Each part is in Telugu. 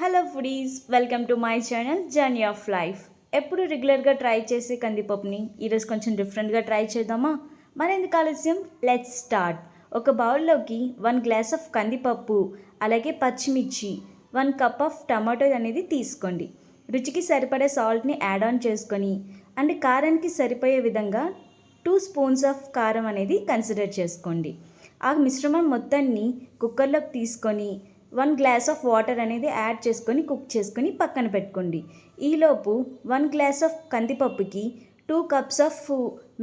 Hello foodies welcome to my channel journey of life ఎప్పుడు రెగ్యులర్గా ట్రై చేసే కందిపప్పుని ఈరోజు కొంచెం డిఫరెంట్గా ట్రై చేద్దామా? మరెందుకు ఆలస్యం? లెట్స్ స్టార్ట్ ఒక బౌల్లోకి వన్ గ్లాస్ ఆఫ్ కందిపప్పు అలాగే పచ్చిమిర్చి వన్ కప్ ఆఫ్ టమాటో అనేది తీసుకోండి. రుచికి సరిపడే సాల్ట్ని యాడ్ ఆన్ చేసుకొని అండ్ కారానికి సరిపోయే విధంగా టూ స్పూన్స్ ఆఫ్ కారం అనేది కన్సిడర్ చేసుకోండి. ఆ మిశ్రమం మొత్తాన్ని కుక్కర్లోకి తీసుకొని వన్ గ్లాస్ ఆఫ్ వాటర్ అనేది యాడ్ చేసుకొని కుక్ చేసుకొని పక్కన పెట్టుకోండి. ఈలోపు వన్ గ్లాస్ ఆఫ్ కందిపప్పుకి టూ కప్స్ ఆఫ్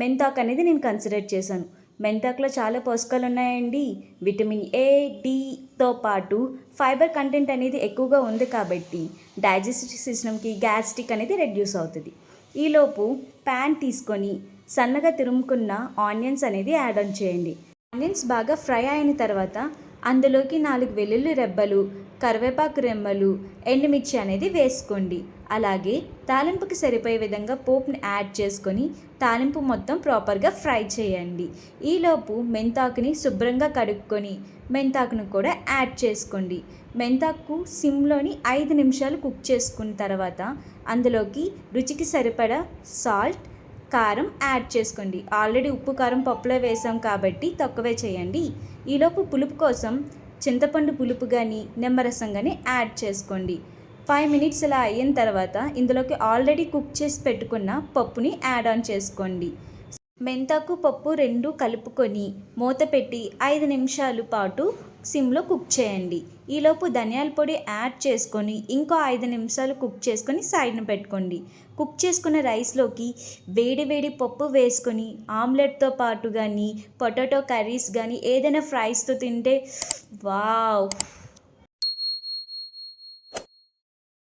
మెంతాక్ అనేది నేను కన్సిడర్ చేశాను. మెంతాకులో చాలా పోషకాలు ఉన్నాయండి. విటమిన్ ఏ డితో పాటు ఫైబర్ కంటెంట్ అనేది ఎక్కువగా ఉంది కాబట్టి డైజెస్టివ్ సిస్టమ్కి గ్యాస్ట్రిక్ అనేది రెడ్యూస్ అవుతుంది. ఈలోపు ప్యాన్ తీసుకొని సన్నగా తురుముకున్న ఆనియన్స్ అనేది యాడ్ ఆన్ చేయండి. ఆనియన్స్ బాగా ఫ్రై అయిన తర్వాత అందులోకి నాలుగు వెల్లుల్లి రెబ్బలు కరివేపాకు రెమ్మలు ఎండుమిర్చి అనేది వేసుకోండి. అలాగే తాలింపుకి సరిపోయే విధంగా పోప్ని యాడ్ చేసుకొని తాలింపు మొత్తం ప్రాపర్గా ఫ్రై చేయండి. ఈలోపు మెంతాకుని శుభ్రంగా కడుక్కొని మెంతాకును కూడా యాడ్ చేసుకోండి. మెంతాకు సిమ్లోని ఐదు నిమిషాలు కుక్ చేసుకున్న తర్వాత అందులోకి రుచికి సరిపడా సాల్ట్ కారం యాడ్ చేసుకోండి. ఆల్రెడీ ఉప్పు కారం పప్పులో వేసాం కాబట్టి తక్కువే చేయండి. ఈలోపు పులుపు కోసం చింతపండు పులుపు కానీ నిమ్మరసం కానీ యాడ్ చేసుకోండి. ఫైవ్ మినిట్స్ ఇలా అయిన తర్వాత ఇందులోకి ఆల్రెడీ కుక్ చేసి పెట్టుకున్న పప్పుని యాడ్ ఆన్ చేసుకోండి. మెంతాకు పప్పు రెండు కలుపుకొని మూత పెట్టి ఐదు నిమిషాలు పాటు సిమ్లో కుక్ చేయండి. ఈలోపు ధనియాల పొడి యాడ్ చేసుకొని ఇంకో ఐదు నిమిషాలు కుక్ చేసుకొని సైడ్న పెట్టుకోండి. కుక్ చేసుకున్న రైస్లోకి వేడి వేడి పప్పు వేసుకొని ఆమ్లెట్తో పాటు కానీ పొటాటో కర్రీస్ కానీ ఏదైనా ఫ్రైస్తో తింటే వావ్!